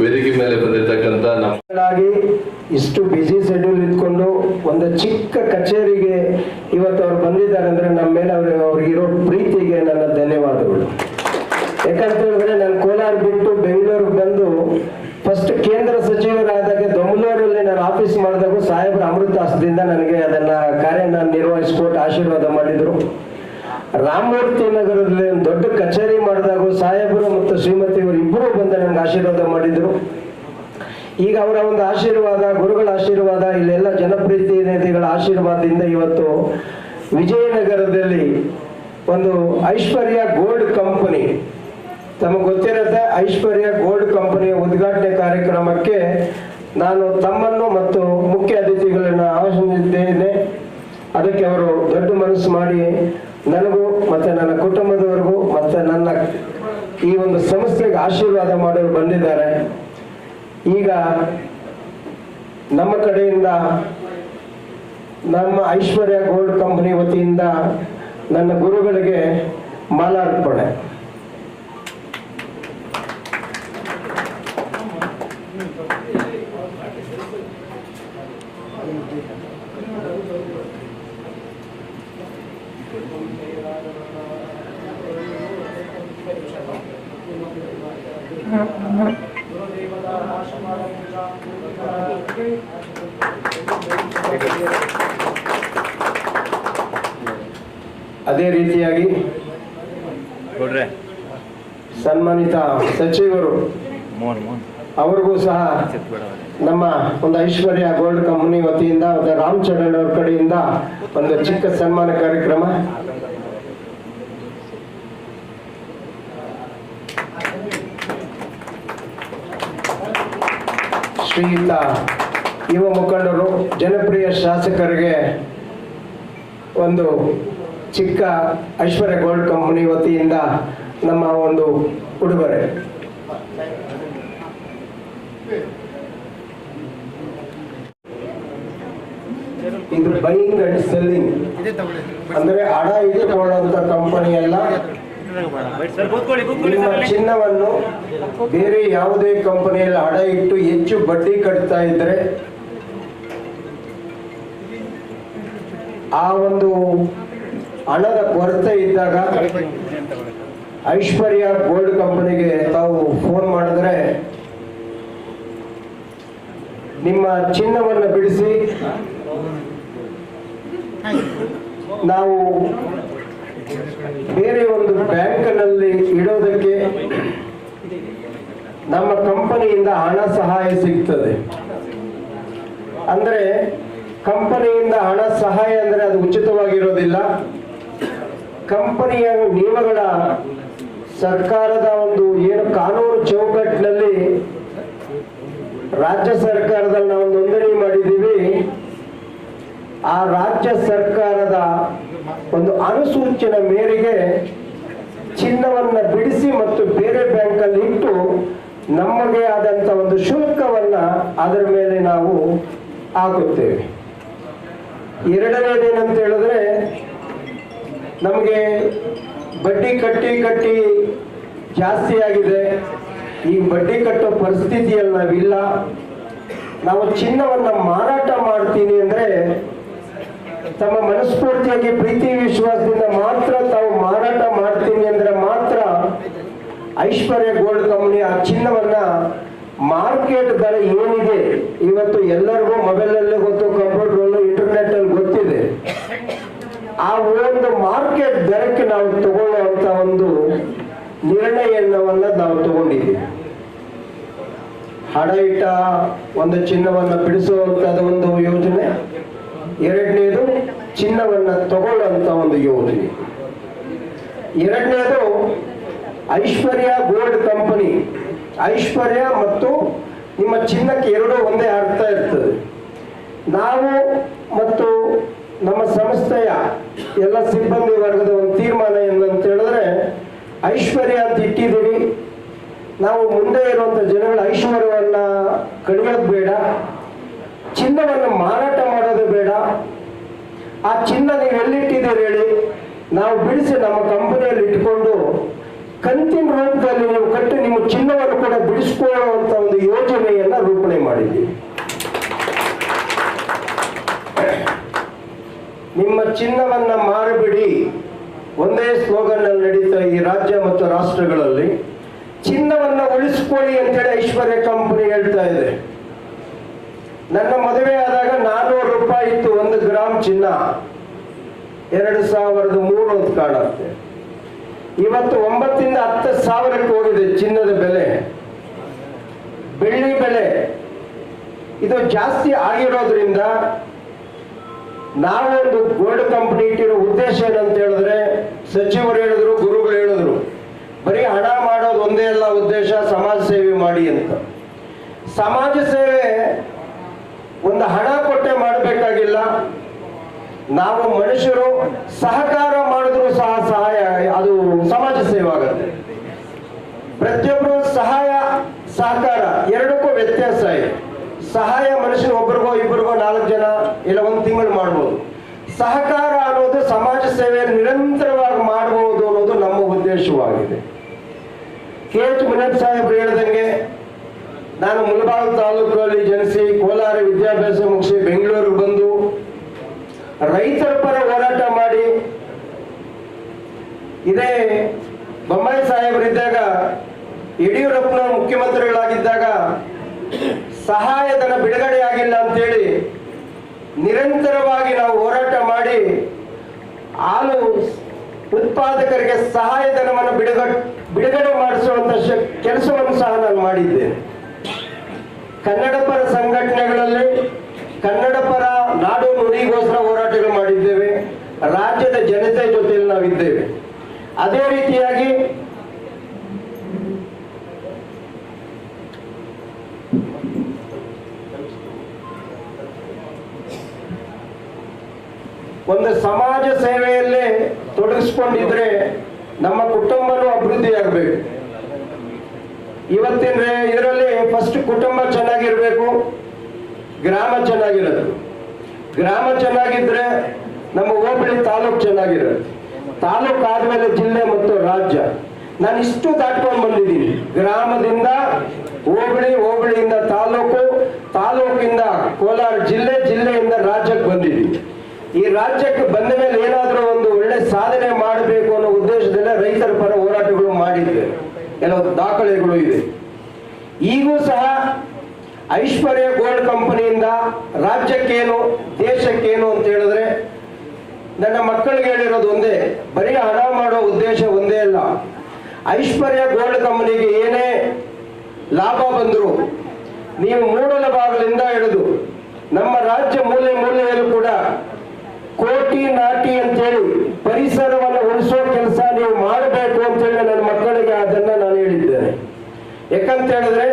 ವೇದಿಕೆ ಮೇಲೆ ಬಂದಿರ್ತಕ್ಕಂಥ ನಮ್ಮ ಆಗಿ ಇಷ್ಟು ಬಿಸಿ ಶೆಡ್ಯೂಲ್ ಇಟ್ಕೊಂಡು ಒಂದು ಚಿಕ್ಕ ಕಚೇರಿಗೆ ಇವತ್ತು ಅವ್ರು ಬಂದಿದ್ದಾರೆ ಅಂದ್ರೆ ನಮ್ಮ ಮೇಲೆ ಅವ್ರ ಅವ್ರಿಗಿರೋ ಪ್ರೀತಿಗೆ ನನ್ನ ಧನ್ಯವಾದಗಳು. ಯಾಕಂತ ಹೇಳಿದ್ರೆ ನಾನು ಕೋಲಾರ ಬಿಟ್ಟು ಬೆಂಗಳೂರಿಗೆ ಬಂದು ಫಸ್ಟ್ ಕೇಂದ್ರ ಸಚಿವರಾದಾಗ ದೊಂಗಳೂರಲ್ಲಿ ನಾನು ಆಫೀಸ್ ಮಾಡಿದಾಗ ಸಾಹೇಬ್ರ ಅಮೃತಾಸದಿಂದ ನನಗೆ ಅದನ್ನ ಕಾರ್ಯ ನಿರ್ವಹಿಸ್ಕೊಟ್ಟು ಆಶೀರ್ವಾದ ಮಾಡಿದ್ರು. ರಾಮಮೂರ್ತಿ ನಗರದಲ್ಲಿ ದೊಡ್ಡ ಕಚೇರಿ ಮಾಡಿದಾಗ ಸಾಹೇಬರು ಮತ್ತು ಶ್ರೀಮತಿಯವರು ಇಬ್ಬರು ಬಂದು ನನಗೆ ಆಶೀರ್ವಾದ ಮಾಡಿದ್ರು. ಈಗ ಅವರ ಒಂದು ಆಶೀರ್ವಾದ, ಗುರುಗಳ ಆಶೀರ್ವಾದ, ಇಲ್ಲೆಲ್ಲ ಜನಪ್ರತಿನಿಧಿಗಳ ಆಶೀರ್ವಾದದಿಂದ ಇವತ್ತು ವಿಜಯನಗರದಲ್ಲಿ ಒಂದು ಐಶ್ವರ್ಯ ಗೋಲ್ಡ್ ಕಂಪನಿ, ತಮಗೆ ಐಶ್ವರ್ಯ ಗೋಲ್ಡ್ ಕಂಪನಿಯ ಉದ್ಘಾಟನೆ ಕಾರ್ಯಕ್ರಮಕ್ಕೆ ನಾನು ತಮ್ಮನ್ನು ಮತ್ತು ಮುಖ್ಯ ಅತಿಥಿಗಳನ್ನು ಆಹ್ವಾನಿಸಿದ್ದೇನೆ. ಅದಕ್ಕೆ ಅವರು ದೊಡ್ಡ ಮನಸ್ಸು ಮಾಡಿ ನನಗೂ ಮತ್ತೆ ನನ್ನ ಕುಟುಂಬದವರಿಗೂ ಮತ್ತೆ ನನ್ನ ಈ ಒಂದು ಸಂಸ್ಥೆಗೆ ಆಶೀರ್ವಾದ ಮಾಡಲು ಬಂದಿದ್ದಾರೆ. ಈಗ ನಮ್ಮ ಕಡೆಯಿಂದ ನಮ್ಮ ಐಶ್ವರ್ಯ ಗೋಲ್ಡ್ ಕಂಪನಿ ವತಿಯಿಂದ ನನ್ನ ಗುರುಗಳಿಗೆ ಮಾಲಾರ್ಪಣೆ. ಅದೇ ರೀತಿಯಾಗಿ ಸನ್ಮಾನಿತ ಸಚಿವರು ಅವ್ರಿಗೂ ಸಹ ನಮ್ಮ ಒಂದು ಐಶ್ವರ್ಯ ಗೋಲ್ಡ್ ಕಂಪನಿ ವತಿಯಿಂದ ಮತ್ತೆ ರಾಮ್ ಚರಣ್ ಅವ್ರ ಕಡೆಯಿಂದ ಒಂದು ಚಿಕ್ಕ ಸನ್ಮಾನ ಕಾರ್ಯಕ್ರಮ ಶ್ರೀಯುತ ಯುವ ಮುಖಂಡರು, ಜನಪ್ರಿಯ ಶಾಸಕರಿಗೆ ಒಂದು ಚಿಕ್ಕ ಐಶ್ವರ್ಯ ಗೋಲ್ಡ್ ಕಂಪನಿ ವತಿಯಿಂದ ನಮ್ಮ ಒಂದು ಉಡುಗೊರೆ. ಇದು ಬೈಯಿಂಗ್ ಅಂಡ್ ಸೆಲ್ಲಿಂಗ್. ಅಂದ್ರೆ ಹಣ ಇಟ್ಟುಕೊಳ್ಳುವಂತ ಕಂಪನಿ ಕೂತ್ಕೊಳ್ಳಿ ನಿಮ್ಮ ಸರ್ ಚಿನ್ನವನ್ನು ಬೇರೆ ಯಾವುದೇ ಕಂಪನಿಯಲ್ಲಿ ಹಣ ಇಟ್ಟು ಹೆಚ್ಚು ಬಡ್ಡಿ ಕಟ್ತಾ ಇದ್ರೆ ಆ ಒಂದು ಹಣದ ಕೊರತೆ ಇದ್ದಾಗ ಐಶ್ವರ್ಯ ಗೋಲ್ಡ್ ಕಂಪನಿಗೆ ತಾವು ಫೋನ್ ಮಾಡಿದ್ರೆ ನಿಮ್ಮ ಚಿನ್ನವನ್ನು ಬಿಡಿಸಿ ನಾವು ಬೇರೆ ಒಂದು ಬ್ಯಾಂಕ್ನಲ್ಲಿ ಇಡೋದಕ್ಕೆ ನಮ್ಮ ಕಂಪನಿಯಿಂದ ಹಣ ಸಹಾಯ ಸಿಗ್ತದೆ. ಅಂದರೆ ಕಂಪನಿಯಿಂದ ಹಣ ಸಹಾಯ ಅಂದ್ರೆ ಅದು ಉಚಿತವಾಗಿರೋದಿಲ್ಲ. ಕಂಪನಿಯ ನಿಯಮಗಳ ಸರ್ಕಾರದ ಒಂದು ಏನು ಕಾನೂನು ಚೌಕಟ್ಟಿನಲ್ಲಿ ರಾಜ್ಯ ಸರ್ಕಾರದಲ್ಲಿ ನಾವು ನೋಂದಣಿ ಮಾಡಿದ್ದೀವಿ. ಆ ರಾಜ್ಯ ಸರ್ಕಾರದ ಒಂದು ಅನುಸೂಚನೆ ಮೇರೆಗೆ ಚಿನ್ನವನ್ನ ಬಿಡಿಸಿ ಮತ್ತು ಬೇರೆ ಬ್ಯಾಂಕಲ್ಲಿ ಇಟ್ಟು ನಮಗೆ ಆದಂತ ಒಂದು ಶುಲ್ಕವನ್ನ ಅದರ ಮೇಲೆ ನಾವು ಹಾಕುತ್ತೇವೆ. ಎರಡನೇದೇನಂತ ಹೇಳಿದ್ರೆ, ನಮಗೆ ಬಡ್ಡಿ ಕಟ್ಟಿ ಕಟ್ಟಿ ಜಾಸ್ತಿ ಆಗಿದೆ. ಈ ಬಡ್ಡಿ ಕಟ್ಟೋ ಪರಿಸ್ಥಿತಿಯಲ್ಲಿ ನಾವಿಲ್ಲ. ನಾವು ಚಿನ್ನವನ್ನ ಮಾರಾಟ ಮಾಡ್ತೀನಿ ಅಂದ್ರೆ ತಮ್ಮ ಮನಸ್ಫೂರ್ತಿಯಾಗಿ ಪ್ರೀತಿ ವಿಶ್ವಾಸದಿಂದ ಮಾತ್ರ ತಾವು ಮಾರಾಟ ಮಾಡ್ತೀನಿ ಅಂದ್ರೆ ಮಾತ್ರ ಐಶ್ವರ್ಯ ಗೋಲ್ಡ್ ಕಂಪನಿ ಆ ಚಿನ್ನವನ್ನ ಮಾರ್ಕೆಟ್ ದರ ಏನಿದೆ ಇವತ್ತು ಎಲ್ಲರಿಗೂ ಮೊಬೈಲ್ ಅಲ್ಲಿ ಗೊತ್ತು ಕಂಪ್ಯೂಟರ್ ಇಂಟರ್ನೆಟ್ ಅಲ್ಲಿ ಗೊತ್ತಿದೆ. ಆ ಒಂದು ಮಾರ್ಕೆಟ್ ದರಕ್ಕೆ ನಾವು ತಗೊಳ್ಳುವಂತ ಒಂದು ನಿರ್ಣಯವನ್ನ ನಾವು ತಗೊಂಡಿದ್ದೀವಿ. ಹಡ ಇಟ್ಟ ಒಂದು ಚಿನ್ನವನ್ನ ಬಿಡಿಸುವಂತ ಒಂದು ಯೋಜನೆ. ಎರಡನೇದು ಚಿನ್ನವನ್ನ ತಗೊಳ್ಳುವಂತ ಒಂದು ಯೋಜನೆ. ಎರಡನೇದು ಐಶ್ವರ್ಯ ಗೋಲ್ಡ್ ಕಂಪನಿ. ಐಶ್ವರ್ಯ ಮತ್ತು ನಿಮ್ಮ ಚಿನ್ನಕ್ಕೆ ಎರಡೂ ಒಂದೇ ಅರ್ಥ ಇರ್ತದೆ. ನಾವು ಮತ್ತು ನಮ್ಮ ಸಂಸ್ಥೆಯ ಎಲ್ಲ ಸಿಬ್ಬಂದಿ ವರ್ಗದ ಒಂದು ತೀರ್ಮಾನ ಏನಂತ ಹೇಳಿದ್ರೆ, ಐಶ್ವರ್ಯ ಅಂತ ಇಟ್ಟಿದ್ದೀವಿ ನಾವು ಮುಂದೆ ಇರುವಂತ ಜನಗಳ ಐಶ್ವರ್ಯವನ್ನ ಕಡಿಯೋದು ಬೇಡ. ಚಿನ್ನವನ್ನು ಮಾರಾಟ ಮಾಡೋದು ಬೇಡ. ಆ ಚಿನ್ನ ನೀವು ಎಲ್ಲಿಟ್ಟಿದ್ದೀರಿ ಹೇಳಿ? ನಾವು ಬಿಡಿಸಿ ನಮ್ಮ ಕಂಪನಿಯಲ್ಲಿ ಇಟ್ಕೊಂಡು ಕಂತಿನ ರೂಪದಲ್ಲಿ ನೀವು ಕಟ್ಟಿ ನಿಮ್ಮ ಚಿನ್ನವನ್ನು ಕೂಡ ಬಿಡಿಸ್ಕೊಳ್ಳುವಂತ ಒಂದು ಯೋಜನೆಯನ್ನ ರೂಪಣೆ ಮಾಡಿದ್ದೀವಿ ನಿಮ್ಮ ಚಿನ್ನವನ್ನ ಮಾರಬಿಡಿ. ಒಂದೇ ಸ್ಲೋಗನ್ ಅಲ್ಲಿ ನಡೀತಾ ಈ ರಾಜ್ಯ ಮತ್ತು ರಾಷ್ಟ್ರಗಳಲ್ಲಿ ಚಿನ್ನವನ್ನ ಉಳಿಸ್ಕೊಳ್ಳಿ ಅಂತೇಳಿ ಐಶ್ವರ್ಯ ಕಂಪನಿ ಹೇಳ್ತಾ ಇದೆ. ನನ್ನ ಮದುವೆ ಆದಾಗ ನಾನ್ನೂರು ರೂಪಾಯಿ ಇತ್ತು, ಒಂದು ಗ್ರಾಮ್ ಚಿನ್ನ. ಎರಡು ಸಾವಿರದ ಮೂರು ಅಂತ ಕಾಣುತ್ತೆ. ಇವತ್ತು ಒಂಬತ್ತಿಂದ ಹತ್ತು ಸಾವಿರಕ್ಕೆ ಹೋಗಿದೆ ಚಿನ್ನದ ಬೆಲೆ. ಬೆಳ್ಳಿ ಬೆಲೆ. ಇದು ಜಾಸ್ತಿ ಆಗಿರೋದ್ರಿಂದ ನಾವೊಂದು ಗೋಲ್ಡ್ ಕಂಪನಿ ಇಟ್ಟಿರೋ ಉದ್ದೇಶ ಏನಂತ ಹೇಳಿದ್ರೆ ಸಚಿವರು ಹೇಳಿದ್ರು, ಗುರುಗಳು ಹೇಳಿದ್ರು, ಬರೀ ಹಣ ಮಾಡೋದು ಒಂದೇ ಅಲ್ಲ ಉದ್ದೇಶ, ಸಮಾಜ ಸೇವೆ ಮಾಡಿ ಅಂತ. ಸಮಾಜ ಸೇವೆ ಒಂದು ಹಣ ಕೊಟ್ಟೆ ಮಾಡಬೇಕಾಗಿಲ್ಲ. ನಾವು ಮನುಷ್ಯರು ಸಹಕಾರ ಮಾಡಿದ್ರು ಸಹ ಸಹಾಯ, ಅದು ಸಮಾಜ ಸೇವೆ ಆಗುತ್ತೆ. ಪ್ರತಿಯೊಬ್ಬರು ಸಹಾಯ, ಸಹಕಾರ, ಎರಡಕ್ಕೂ ವ್ಯತ್ಯಾಸ ಇದೆ. ಸಹಾಯ ಮನುಷ್ಯನ ಒಬ್ರಿಗೋ ಇಬ್ಬರಿಗೋ ನಾಲ್ಕು ಜನ ಇಲ್ಲ ಒಂದು ತಿಂಗಳು ಮಾಡ್ಬೋದು. ಸಹಕಾರ ಅನ್ನೋದು ಸಮಾಜ ಸೇವೆ ನಿರಂತರವಾಗಿ ಮಾಡಬಹುದು ಅನ್ನೋದು ನಮ್ಮ ಉದ್ದೇಶವಾಗಿದೆ. ಕೆ ಎಚ್ ಮುನೀರ್ ಸಾಹೇಬ್ರು ಹೇಳ್ದಂಗೆ ನಾನು ಮುಳಬಾಗ ತಾಲೂಕಲ್ಲಿ ಜನಿಸಿ ಕೋಲಾರ ವಿದ್ಯಾಭ್ಯಾಸ ಮುಗಿಸಿ ಬೆಂಗಳೂರಿಗೆ ಬಂದು ರೈತರ ಪರ ಹೋರಾಟ ಮಾಡಿ ಇದೇ ಬೊಮ್ಮಾಯಿ ಸಾಹೇಬರಿದ್ದಾಗ ಯಡಿಯೂರಪ್ಪನ ಮುಖ್ಯಮಂತ್ರಿಗಳಾಗಿದ್ದಾಗ ಸಹಾಯಧನ ಬಿಡುಗಡೆ ಆಗಿಲ್ಲ ಅಂತೇಳಿ ನಿರಂತರವಾಗಿ ನಾವು ಹೋರಾಟ ಮಾಡಿ ಹಾಲು ಉತ್ಪಾದಕರಿಗೆ ಸಹಾಯಧನವನ್ನು ಬಿಡುಗಡೆ ಬಿಡುಗಡೆ ಮಾಡಿಸುವಂತ ಕೆಲಸವನ್ನು ಸಹ ನಾನು ಮಾಡಿದ್ದೇನೆ. ಕನ್ನಡ ಪರ ಸಂಘಟನೆಗಳಲ್ಲಿ ಕನ್ನಡ ಪರ ನಾಡು ನುಡಿಗೋಸ್ಕರ ಹೋರಾಟಗಳು ಮಾಡಿದ್ದೇವೆ. ರಾಜ್ಯದ ಜನತೆ ಜೊತೆಯಲ್ಲಿ ನಾವಿದ್ದೇವೆ. ಅದೇ ರೀತಿಯಾಗಿ ಒಂದು ಸಮಾಜ ಸೇವೆಯಲ್ಲೇ ತೊಡಗಿಸ್ಕೊಂಡಿದ್ರೆ ನಮ್ಮ ಕುಟುಂಬನೂ ಅಭಿವೃದ್ಧಿ ಆಗಬೇಕು ಇವತ್ತಿನ ಇದರಲ್ಲಿ ಫಸ್ಟ್ ಕುಟುಂಬ ಚೆನ್ನಾಗಿರಬೇಕು, ಗ್ರಾಮ ಚೆನ್ನಾಗಿರೋದು. ಗ್ರಾಮ ಚೆನ್ನಾಗಿದ್ರೆ ನಮ್ಮ ಹೋಬಳಿ ತಾಲೂಕು ಚೆನ್ನಾಗಿರೋದು. ತಾಲೂಕು ಆದ್ಮೇಲೆ ಜಿಲ್ಲೆ ಮತ್ತು ರಾಜ್ಯ. ನಾನು ಇಷ್ಟು ದಾಟ್ಕೊಂಡು ಬಂದಿದ್ದೀನಿ. ಗ್ರಾಮದಿಂದ ಹೋಬಳಿ, ಹೋಬಳಿಯಿಂದ ತಾಲೂಕು, ತಾಲೂಕಿಂದ ಕೋಲಾರ ಜಿಲ್ಲೆ, ಜಿಲ್ಲೆಯಿಂದ ರಾಜ್ಯಕ್ಕೆ ಬಂದಿದ್ದೀನಿ. ಈ ರಾಜ್ಯಕ್ಕೆ ಬಂದ ಮೇಲೆ ಏನಾದರೂ ಒಂದು ಒಳ್ಳೆ ಸಾಧನೆ ಮಾಡಬೇಕು ಅನ್ನೋ ಉದ್ದೇಶದಲ್ಲೇ ರೈತರ ಪರ ಹೋರಾಟಗಳು ಮಾಡಿದ್ದೇವೆ ಕೆಲವು ದಾಖಲೆಗಳು ಇದೆ. ಈಗೂ ಸಹ ಐಶ್ವರ್ಯ ಗೋಲ್ಡ್ ಕಂಪನಿಯಿಂದ ರಾಜ್ಯಕ್ಕೇನು, ದೇಶಕ್ಕೇನು ಅಂತ ಹೇಳಿದ್ರೆ ನನ್ನ ಮಕ್ಕಳಿಗೆ ಹೇಳಿರೋದು ಒಂದೇ, ಬರೀ ಹಣ ಮಾಡೋ ಉದ್ದೇಶ ಒಂದೇ ಅಲ್ಲ. ಐಶ್ವರ್ಯ ಗೋಲ್ಡ್ ಕಂಪನಿಗೆ ಏನೇ ಲಾಭ ಬಂದರೂ ನೀವು ಮೂಡಲ ಭಾಗದಿಂದ ಹಿಡಿದು ನಮ್ಮ ರಾಜ್ಯ ಮೂಲೆ ಮೂಲೆಯಲ್ಲೂ ಕೂಡ ಕೋಟಿ ನಾಟಿ ಅಂತೇಳಿ ಪರಿಸರವನ್ನು ಉಳಿಸೋ ಕೆಲಸ ನೀವು ಮಾಡಬೇಕು ಅಂತೇಳಿ ನನ್ನ ಮಕ್ಕಳಿಗೆ ಅದನ್ನ ನಾನು ಹೇಳಿದ್ದೇನೆ. ಯಾಕಂತ ಹೇಳಿದ್ರೆ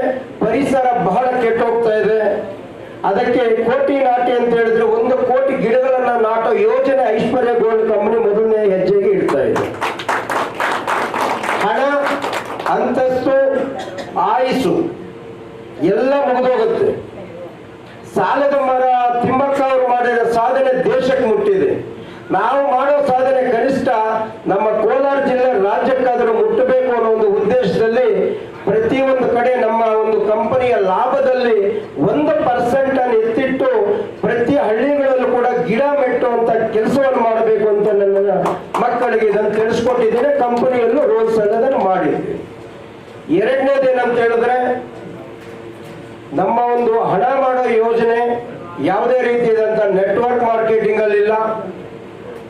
ಪರಿಸರ ಬಹಳ ಕೆಟ್ಟೋಗ್ತಾ ಇದೆ. ಅದಕ್ಕೆ ಕೋಟಿ ನಾಟಿ ಅಂತ ಹೇಳಿದ್ರೆ ಒಂದು ಕೋಟಿ ಗಿಡಗಳನ್ನ ನಾಟೋ ಯೋಜನೆ ಐಶ್ವರ್ಯ ಗೋಲ್ಡ್ ಕಂಪನಿ ಮೊದಲನೇ ಹೆಜ್ಜೆಗೆ ಇಡ್ತಾ ಇದೆ. ಹಣ, ಅಂತಸ್ತು, ಆಯಸ್ಸು ಎಲ್ಲ ಮುಗಿದೋಗುತ್ತೆ. ಸಾಲದ ಮರ ತಿಮ್ಮಕ್ಕ ಅವರು ಮಾಡಿದ ಸಾಧನೆ ದೇಶಕ್ಕೆ ಮುಟ್ಟಿದೆ. ನಾವು ಮಾಡೋ ಸಾಧನೆ ಕನಿಷ್ಠ ನಮ್ಮ ಕೋಲಾರ ಜಿಲ್ಲೆ ರಾಜ್ಯಕ್ಕಾದರೂ ಮುಟ್ಟಬೇಕು ಅನ್ನೋ ಒಂದು ಉದ್ದೇಶದಲ್ಲಿ ಪ್ರತಿಯೊಂದು ಕಡೆ ನಮ್ಮ ಒಂದು ಕಂಪನಿಯ ಲಾಭದಲ್ಲಿ ಒಂದು ಪರ್ಸೆಂಟ್ ಅನ್ನು ಎತ್ತಿಟ್ಟು ಪ್ರತಿ ಹಳ್ಳಿಗಳಲ್ಲೂ ಕೂಡ ಗಿಡ ಮೆಟ್ಟುವಂತ ಕೆಲಸವನ್ನು ಮಾಡಬೇಕು ಅಂತ ನನ್ನ ಮಕ್ಕಳಿಗೆ ಇದನ್ನು ತಿಳಿಸ್ಕೊಟ್ಟಿದ್ದೇನೆ. ಕಂಪನಿಯಲ್ಲೂ ರೋಲ್ಸ್ ಅನ್ನೋದನ್ನು ಮಾಡಿದ್ವಿ. ಎರಡನೇದೇನಂತ ಹೇಳಿದ್ರೆ ನಮ್ಮ ಒಂದು ಹಣ ಮಾಡೋ ಯೋಜನೆ ಯಾವುದೇ ರೀತಿಯಾದಂಥ ನೆಟ್ವರ್ಕ್ ಮಾರ್ಕೆಟಿಂಗ್ ಅಲ್ಲಿಲ್ಲ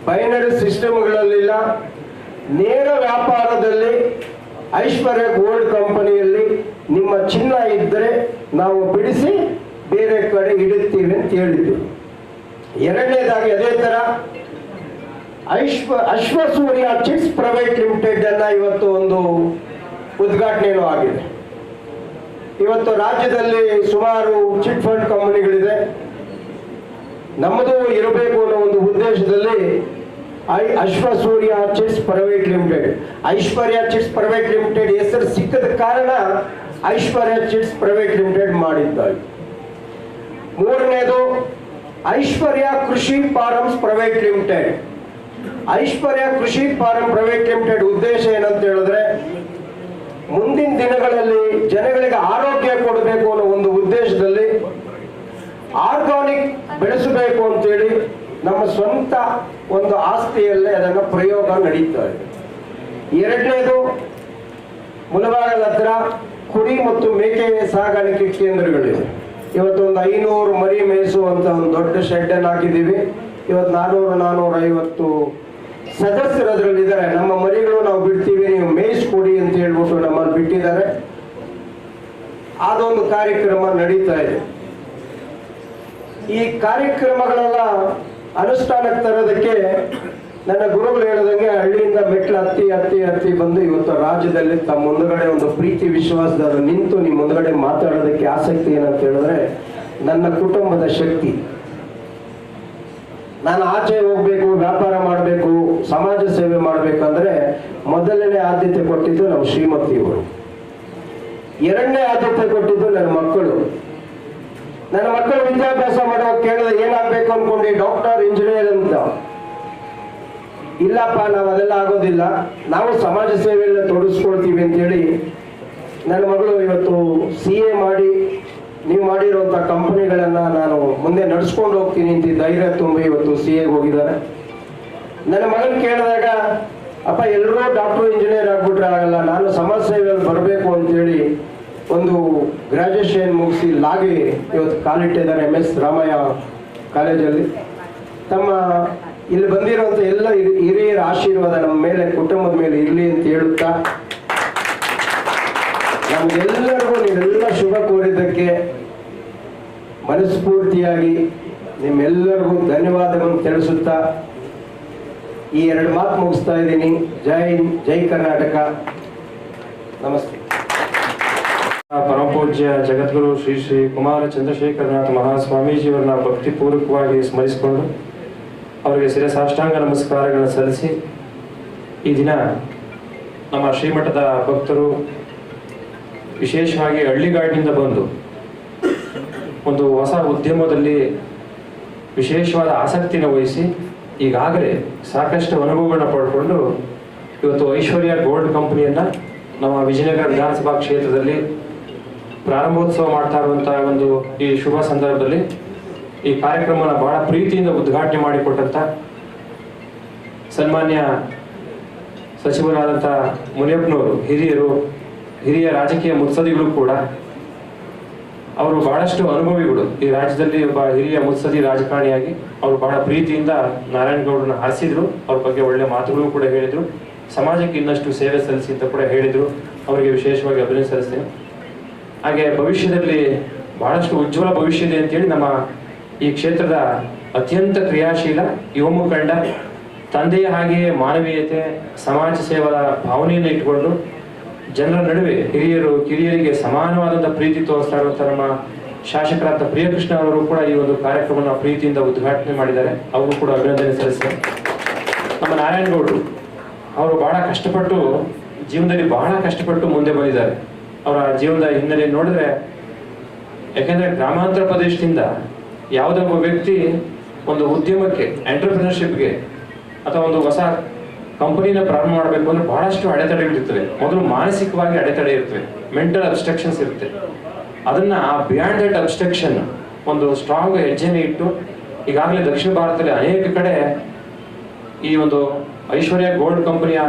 ಬೈನರಿ ಸಿಸ್ಟಮ್ಗಳಲ್ಲಿಲ್ಲ ನೇರ ವ್ಯಾಪಾರದಲ್ಲಿ ಐಶ್ವರ್ಯ ಗೋಲ್ಡ್ ಕಂಪನಿಯಲ್ಲಿ ನಿಮ್ಮ ಚಿನ್ನ ಇದ್ದರೆ ನಾವು ಬಿಡಿಸಿ ಬೇರೆ ಕಡೆ ಇಡುತ್ತೀವಿ ಅಂತ ಹೇಳಿದ್ವಿ ಎರಡನೇದಾಗಿ ಅದೇ ತರ ಐಶ್ವ, ಅಶ್ವಸೂರ್ಯ ಚಿಟ್ಸ್ ಪ್ರೈವೇಟ್ ಲಿಮಿಟೆಡ್ ಅನ್ನ ಇವತ್ತು ಒಂದು ಉದ್ಘಾಟನೆಯೂ ಆಗಿದೆ. ಇವತ್ತು ರಾಜ್ಯದಲ್ಲಿ ಸುಮಾರು ಚಿಟ್ ಫಂಡ್ ಕಂಪನಿಗಳಿದೆ. ನಮ್ಮದು ಇರಬೇಕು ಅನ್ನೋ ಒಂದು ಉದ್ದೇಶದಲ್ಲಿ I Ashwasurya chits private limited. Aishwarya chits private limited ಹೆಸರು ಸಿಕ್ಕದ ಕಾರಣ ಐಶ್ವರ್ಯ ಚಿಟ್ಸ್ ಪ್ರೈವೇಟ್ ಲಿಮಿಟೆಡ್ ಮಾಡಿದ್ದಾರೆ ಮೂರನೇದು, ಐಶ್ವರ್ಯ ಕೃಷಿ ಫಾರಮ್ಸ್ ಪ್ರೈವೇಟ್ ಲಿಮಿಟೆಡ್. ಐಶ್ವರ್ಯ ಕೃಷಿ ಫಾರಂ ಪ್ರೈವೇಟ್ ಲಿಮಿಟೆಡ್ ಉದ್ದೇಶ ಏನಂತ ಹೇಳಿದ್ರೆ ಮುಂದಿನ ದಿನಗಳಲ್ಲಿ ಜನಗಳಿಗೆ ಆರೋಗ್ಯ ಕೊಡಬೇಕು ಅನ್ನೋ ಒಂದು ಉದ್ದೇಶದಲ್ಲಿ ಆರ್ಗಾನಿಕ್ ಬೆಳೆಸಬೇಕು ಅಂತೇಳಿ ನಮ್ಮ ಸ್ವಂತ ಒಂದು ಆಸ್ತಿಯಲ್ಲೇ ಅದನ್ನು ಪ್ರಯೋಗ ನಡೀತಾ ಇದೆ. ಎರಡನೇದು ಮುಳಬಾಗಲ ಹತ್ರ ಕುರಿ ಮತ್ತು ಮೇಕೆ ಸಾಗಾಣಿಕೆ ಕೇಂದ್ರಗಳಿವೆ. ಇವತ್ತು ಒಂದು ಐನೂರು ಮರಿ ಮೇಯಿಸುವಂತ ಒಂದು ದೊಡ್ಡ ಶೆಡ್ ಅನ್ನು ಹಾಕಿದ್ದೀವಿ. ಇವತ್ತು ನಾನೂರು ನಾನೂರ ಐವತ್ತು ಸದಸ್ಯರು ಅದರಲ್ಲಿ ಇದ್ದಾರೆ ನಮ್ಮ ಮರಿಗಳು ನಾವು ಬಿಡ್ತೀವಿ, ನೀವು ಮೇಯಿಸ್ಕೊಡಿ ಅಂತ ಹೇಳ್ಬಿಟ್ಟು ನಮ್ಮನ್ನು ಬಿಟ್ಟಿದ್ದಾರೆ. ಅದೊಂದು ಕಾರ್ಯಕ್ರಮ ನಡೀತಾ ಇದೆ. ಈ ಕಾರ್ಯಕ್ರಮಗಳೆಲ್ಲ ಅನುಷ್ಠಾನಕ್ಕೆ ತರೋದಕ್ಕೆ ನನ್ನ ಗುರುಗಳು ಹೇಳಿದಂಗೆ ಹಳ್ಳಿಯಿಂದ ಮೆಟ್ಲು ಹತ್ತಿ ಹತ್ತಿ ಹತ್ತಿ ಬಂದು ಇವತ್ತು ರಾಜ್ಯದಲ್ಲಿ ತಮ್ಮ ಮುಂದುಗಡೆ ಒಂದು ಪ್ರೀತಿ ವಿಶ್ವಾಸದವರು ನಿಂತು ನಿಮ್ಮ ಮುಂದುಗಡೆ ಮಾತಾಡೋದಕ್ಕೆ ಆಸಕ್ತಿ ಏನಂತ ಹೇಳಿದ್ರೆ ನನ್ನ ಕುಟುಂಬದ ಶಕ್ತಿ. ನಾನು ಆಚೆ ಹೋಗ್ಬೇಕು, ವ್ಯಾಪಾರ ಮಾಡಬೇಕು, ಸಮಾಜ ಸೇವೆ ಮಾಡಬೇಕಂದ್ರೆ ಮೊದಲನೇ ಆದ್ಯತೆ ಕೊಟ್ಟಿದ್ದು ನಮ್ಮ ಶ್ರೀಮತಿಯವರು ಎರಡನೇ ಆದ್ಯತೆ ಕೊಟ್ಟಿದ್ದು ನನ್ನ ಮಕ್ಕಳು. ನನ್ನ ಮಕ್ಕಳು ವಿದ್ಯಾಭ್ಯಾಸ ಮಾಡೋ ಕೇಳಿದ್ರೆ ಏನಾಗ್ಬೇಕು ಅನ್ಕೊಂಡಿ, ಡಾಕ್ಟರ್, ಇಂಜಿನಿಯರ್ ಅಂತ. ಇಲ್ಲಪ್ಪ, ನಾವು ಅದೆಲ್ಲ ಆಗೋದಿಲ್ಲ. ನಾವು ಸಮಾಜ ಸೇವೆಯನ್ನ ತೊಡಗಿಸ್ಕೊಳ್ತೀವಿ ಅಂತೇಳಿ ನನ್ನ ಮಗಳು ಇವತ್ತು ಸಿ ಎ ಮಾಡಿ ನೀವು ಮಾಡಿರುವಂಥ ಕಂಪನಿಗಳನ್ನ ನಾನು ಮುಂದೆ ನಡೆಸ್ಕೊಂಡು ಹೋಗ್ತೀನಿ ಅಂತ ಧೈರ್ಯ ತುಂಬಿ ಇವತ್ತು ಸಿ ಎಗೆ ಹೋಗಿದ್ದಾರೆ. ನನ್ನ ಮಗನ್ ಕೇಳಿದಾಗ, ಅಪ್ಪ ಎಲ್ಲರೂ ಡಾಕ್ಟರ್ ಇಂಜಿನಿಯರ್ ಆಗ್ಬಿಟ್ರೆ ಆಗಲ್ಲ, ನಾನು ಸಮಾಜ ಸೇವೆಯಲ್ಲಿ ಬರಬೇಕು ಅಂತೇಳಿ ಒಂದು ಗ್ರಾಜುಯೇಷನ್ ಮುಗಿಸಿ ಲಾಗಿ ಇವತ್ತು ಕಾಲಿಟ್ಟಿದ್ದಾರೆ ಎಂ ಎಸ್ ರಾಮಯ್ಯ ಕಾಲೇಜಲ್ಲಿ. ತಮ್ಮ ಇಲ್ಲಿ ಬಂದಿರುವಂಥ ಎಲ್ಲ ಹಿರಿ- ಹಿರಿಯರ ಆಶೀರ್ವಾದ ನಮ್ಮ ಮೇಲೆ, ಕುಟುಂಬದ ಮೇಲೆ ಇರಲಿ ಅಂತ ಹೇಳುತ್ತಾ ನೀವೆಲ್ಲ ಶುಭ ಕೋರಿದ್ದಕ್ಕೆ ಮನಸ್ಫೂರ್ತಿಯಾಗಿ ನಿಮ್ಮೆಲ್ಲರಿಗೂ ಧನ್ಯವಾದಗಳನ್ನು ತಿಳಿಸುತ್ತಾ ಈ ಎರಡು ಮಾತು ಮುಗಿಸ್ತಾ ಇದ್ದೀನಿ. ಜೈ ಜೈ ಕರ್ನಾಟಕ. ನಮಸ್ತೆ. ಪರಮಪೂಜ್ಯ ಜಗದ್ಗುರು ಶ್ರೀ ಶ್ರೀ ಕುಮಾರ ಚಂದ್ರಶೇಖರನಾಥ ಮಹಾಸ್ವಾಮೀಜಿಯವರನ್ನ ಭಕ್ತಿಪೂರ್ವಕವಾಗಿ ಸ್ಮರಿಸಿಕೊಂಡು ಅವರಿಗೆ ಶಿರಸಾಷ್ಟಾಂಗ ನಮಸ್ಕಾರಗಳನ್ನು ಸಲ್ಲಿಸಿ ಈ ದಿನ ನಮ್ಮ ಶ್ರೀಮಠದ ಭಕ್ತರು ವಿಶೇಷವಾಗಿ ಹಳ್ಳಿಗಾಡಿನಿಂದ ಬಂದು ಒಂದು ಹೊಸ ಉದ್ಯಮದಲ್ಲಿ ವಿಶೇಷವಾದ ಆಸಕ್ತಿನ ವಹಿಸಿ ಈಗಾಗಲೇ ಸಾಕಷ್ಟು ಅನುಭವಗಳನ್ನ ಪಡ್ಕೊಂಡು ಇವತ್ತು ಐಶ್ವರ್ಯ ಗೋಲ್ಡ್ ಕಂಪನಿಯನ್ನ ನಮ್ಮ ವಿಜಯನಗರ ವಿಧಾನಸಭಾ ಕ್ಷೇತ್ರದಲ್ಲಿ ಪ್ರಾರಂಭೋತ್ಸವ ಮಾಡ್ತಾ ಇರುವಂತಹ ಒಂದು ಈ ಶುಭ ಸಂದರ್ಭದಲ್ಲಿ ಈ ಕಾರ್ಯಕ್ರಮನ ಬಹಳ ಪ್ರೀತಿಯಿಂದ ಉದ್ಘಾಟನೆ ಮಾಡಿಕೊಟ್ಟಂತ ಸನ್ಮಾನ್ಯ ಸಚಿವರಾದಂಥ ಮುನಿಯಪ್ಪನವರು, ಹಿರಿಯರು ಹಿರಿಯ ರಾಜಕೀಯ ಮುತ್ಸದಿಗಳು ಕೂಡ ಅವರು ಬಹಳಷ್ಟು ಅನುಭವಿಗಳು. ಈ ರಾಜ್ಯದಲ್ಲಿ ಒಬ್ಬ ಹಿರಿಯ ಮುತ್ಸದಿ ರಾಜಕಾರಣಿಯಾಗಿ ಅವರು ಬಹಳ ಪ್ರೀತಿಯಿಂದ ನಾರಾಯಣಗೌಡರನ್ನ ಹರಿಸಿದ್ರು ಅವ್ರ ಬಗ್ಗೆ ಒಳ್ಳೆ ಮಾತುಗಳು ಕೂಡ ಹೇಳಿದ್ರು. ಸಮಾಜಕ್ಕೆ ಇನ್ನಷ್ಟು ಸೇವೆ ಸಲ್ಲಿಸಿ ಅಂತ ಕೂಡ ಹೇಳಿದ್ರು. ಅವರಿಗೆ ವಿಶೇಷವಾಗಿ ಅಭಿನಂದನೆ ಸಲ್ಲಿಸ್ತೇನೆ. ಹಾಗೆ ಭವಿಷ್ಯದಲ್ಲಿ ಬಹಳಷ್ಟು ಉಜ್ವಲ ಭವಿಷ್ಯ ಇದೆ ಅಂತೇಳಿ ನಮ್ಮ ಈ ಕ್ಷೇತ್ರದ ಅತ್ಯಂತ ಕ್ರಿಯಾಶೀಲ ಯುವ ಮುಖಂಡ, ತಂದೆಯ ಹಾಗೆಯೇ ಮಾನವೀಯತೆ, ಸಮಾಜ ಸೇವದ ಭಾವನೆಯನ್ನು ಇಟ್ಟುಕೊಂಡು ಜನರ ನಡುವೆ ಹಿರಿಯರು, ಕಿರಿಯರಿಗೆ ಸಮಾನವಾದಂಥ ಪ್ರೀತಿ ತೋರಿಸ್ತಾ ಇರುವಂಥ ನಮ್ಮ ಶಾಸಕರಾದ ಪ್ರಿಯಕೃಷ್ಣ ಅವರು ಕೂಡ ಈ ಒಂದು ಕಾರ್ಯಕ್ರಮವನ್ನು ಪ್ರೀತಿಯಿಂದ ಉದ್ಘಾಟನೆ ಮಾಡಿದ್ದಾರೆ. ಅವರು ಕೂಡ ಅಭಿನಂದನೆ ಸಲ್ಲಿಸಿದೆ ನಮ್ಮ ನಾರಾಯಣಗೌಡರು ಅವರು ಬಹಳ ಕಷ್ಟಪಟ್ಟು ಜೀವನದಲ್ಲಿ ಬಹಳ ಕಷ್ಟಪಟ್ಟು ಮುಂದೆ ಬಂದಿದ್ದಾರೆ. ಅವರ ಜೀವನದ ಹಿನ್ನೆಲೆ ನೋಡಿದ್ರೆ, ಯಾಕೆಂದ್ರೆ ಗ್ರಾಮಾಂತರ ಪ್ರದೇಶದಿಂದ ಯಾವುದೇ ಒಬ್ಬ ವ್ಯಕ್ತಿ ಒಂದು ಉದ್ಯಮಕ್ಕೆ ಎಂಟರ್ಪ್ರಿನರ್ಶಿಪ್ಗೆ ಅಥವಾ ಒಂದು ಹೊಸ ಕಂಪನಿನ ಪ್ರಾರಂಭ ಮಾಡಬೇಕು ಅಂದ್ರೆ ಬಹಳಷ್ಟು ಅಡೆತಡೆಗಳಿರ್ತವೆ ಮೊದಲು ಮಾನಸಿಕವಾಗಿ ಅಡೆತಡೆ ಇರ್ತವೆ. ಮೆಂಟಲ್ ಅಬ್ಸ್ಟ್ರಕ್ಷನ್ಸ್ ಇರುತ್ತೆ. ಅದನ್ನ ಬಿಯಾಂಡ್ ದಟ್ ಅಬ್ಸ್ಟ್ರಕ್ಷನ್ ಒಂದು ಸ್ಟ್ರಾಂಗ್ ಹೆಜ್ಜೆನ ಇಟ್ಟು ಈಗಾಗಲೇ ದಕ್ಷಿಣ ಭಾರತದಲ್ಲಿ ಅನೇಕ ಕಡೆ ಈ ಒಂದು ಐಶ್ವರ್ಯ ಗೋಲ್ಡ್ ಕಂಪನಿಯ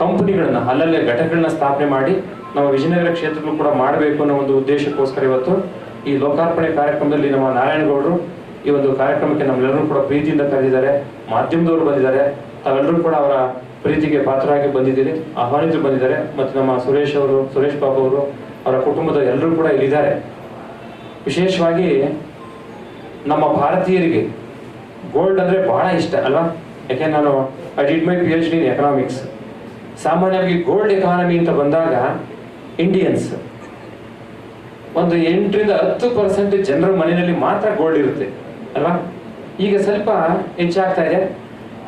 ಕಂಪನಿಗಳನ್ನ, ಅಲ್ಲಲ್ಲೇ ಘಟಕಗಳನ್ನ ಸ್ಥಾಪನೆ ಮಾಡಿ ನಮ್ಮ ವಿಜಯನಗರ ಕ್ಷೇತ್ರಗಳು ಕೂಡ ಮಾಡಬೇಕು ಅನ್ನೋ ಒಂದು ಉದ್ದೇಶಕ್ಕೋಸ್ಕರ ಇವತ್ತು ಈ ಲೋಕಾರ್ಪಣೆ ಕಾರ್ಯಕ್ರಮದಲ್ಲಿ ನಮ್ಮ ನಾರಾಯಣಗೌಡರು ಈ ಒಂದು ಕಾರ್ಯಕ್ರಮಕ್ಕೆ ನಮ್ಮೆಲ್ಲರೂ ಕೂಡ ಪ್ರೀತಿಯಿಂದ ಕರೆದಿದ್ದಾರೆ. ಮಾಧ್ಯಮದವರು ಬಂದಿದ್ದಾರೆ. ತಾವೆಲ್ಲರೂ ಕೂಡ ಅವರ ಪ್ರೀತಿಗೆ ಪಾತ್ರರಾಗಿ ಬಂದಿದ್ದೀರಿ. ಆಹ್ವಾನಿತರು ಬಂದಿದ್ದಾರೆ. ಮತ್ತು ನಮ್ಮ ಸುರೇಶ್ ಅವರು, ಸುರೇಶ್ ಬಾಬು ಅವರು, ಅವರ ಕುಟುಂಬದ ಎಲ್ಲರೂ ಕೂಡ ಇಲ್ಲಿದ್ದಾರೆ. ವಿಶೇಷವಾಗಿ ನಮ್ಮ ಭಾರತೀಯರಿಗೆ ಗೋಲ್ಡ್ ಅಂದ್ರೆ ಬಹಳ ಇಷ್ಟ, ಅಲ್ವಾ? ಯಾಕೆ ನಾನು I did my P H D economics ಸಾಮಾನ್ಯವಾಗಿ ಗೋಲ್ಡ್ ಎಕಾನಮಿ ಅಂತ ಬಂದಾಗ ಇಂಡಿಯನ್ಸ್ ಒಂದು ಎಂಟರಿಂದ ಹತ್ತು ಪರ್ಸೆಂಟ್ ಜನರ ಮನೆಯಲ್ಲಿ ಮಾತ್ರ ಗೋಲ್ಡ್ ಇರುತ್ತೆ, ಅಲ್ವಾ? ಈಗ ಸ್ವಲ್ಪ ಹೆಚ್ಚಾಗ್ತಾ ಇದೆ.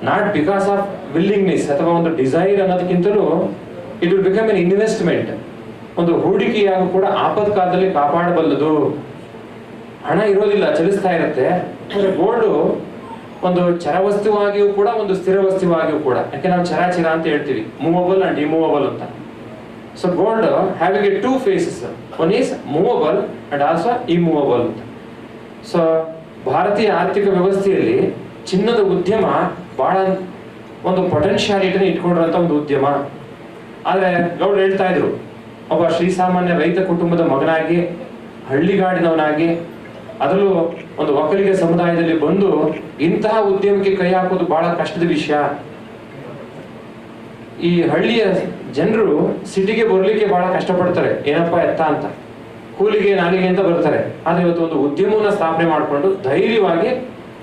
ನಾಟ್ ಬಿಕಾಸ್ ಆಫ್ ವಿಲ್ಲಿಂಗ್ನೆಸ್ ಅಥವಾ ಒಂದು desire ಅನ್ನೋದಕ್ಕಿಂತಲೂ it will become an investment ಒಂದು ಹೂಡಿಕೆಯಾಗೂ ಕೂಡ ಆಪದ ಕಾಲದಲ್ಲಿ ಕಾಪಾಡಬಲ್ಲದು. ಹಣ ಇರೋದಿಲ್ಲ, ಚಲಿಸ್ತಾ ಇರುತ್ತೆ. ಆದ್ರೆ ಗೋಲ್ಡ್ ಒಂದು ಚರವಸ್ತುವಾಗಿಯೂ ಕೂಡ, ಒಂದು ಸ್ಥಿರ ವಸ್ತುವಾಗಿಯೂ ಕೂಡ. ಯಾಕೆ ನಾವು ಚರಾಚಿರ ಅಂತ ಹೇಳ್ತೀವಿ. ಮೂವಬಲ್ ಅಂಡ್ ಇಮೂವಬಲ್ ಅಂತ. So gold having a two faces one is movable and also immovable ಅಂತ. ಸೊ ಭಾರತೀಯ ಆರ್ಥಿಕ ವ್ಯವಸ್ಥೆಯಲ್ಲಿ ಚಿನ್ನದ ಉದ್ಯಮ ಬಹಳ ಒಂದು ಪೊಟೆನ್ಶಿಯಾಲಿಟಿನ ಇಟ್ಕೊಂಡಿರೋಂಥ ಒಂದು ಉದ್ಯಮ. ಆದರೆ ಗೌಡ್ರು ಹೇಳ್ತಾ ಇದ್ರು, ಒಬ್ಬ ಶ್ರೀಸಾಮಾನ್ಯ ರೈತ ಕುಟುಂಬದ ಮಗನಾಗಿ ಹಳ್ಳಿಗಾಡಿನವನಾಗಿ ಅದರಲ್ಲೂ ಒಂದು ಒಕ್ಕಲಿಗ ಸಮುದಾಯದಲ್ಲಿ ಬಂದು ಇಂತಹ ಉದ್ಯಮಕ್ಕೆ ಕೈ ಹಾಕೋದು ಬಹಳ ಕಷ್ಟದ ವಿಷಯ. ಈ ಹಳ್ಳಿಯ ಜನರು ಸಿಟಿಗೆ ಬರಲಿಕ್ಕೆ ಬಹಳ ಕಷ್ಟಪಡ್ತಾರೆ, ಏನಪ್ಪ ಎತ್ತ ಅಂತ. ಕೂಲಿಗೆ ನಾಲಿಗೆ ಅಂತ ಬರ್ತಾರೆ. ಆದ್ರೆ ಇವತ್ತು ಒಂದು ಉದ್ಯಮವನ್ನ ಸ್ಥಾಪನೆ ಮಾಡಿಕೊಂಡು ಧೈರ್ಯವಾಗಿ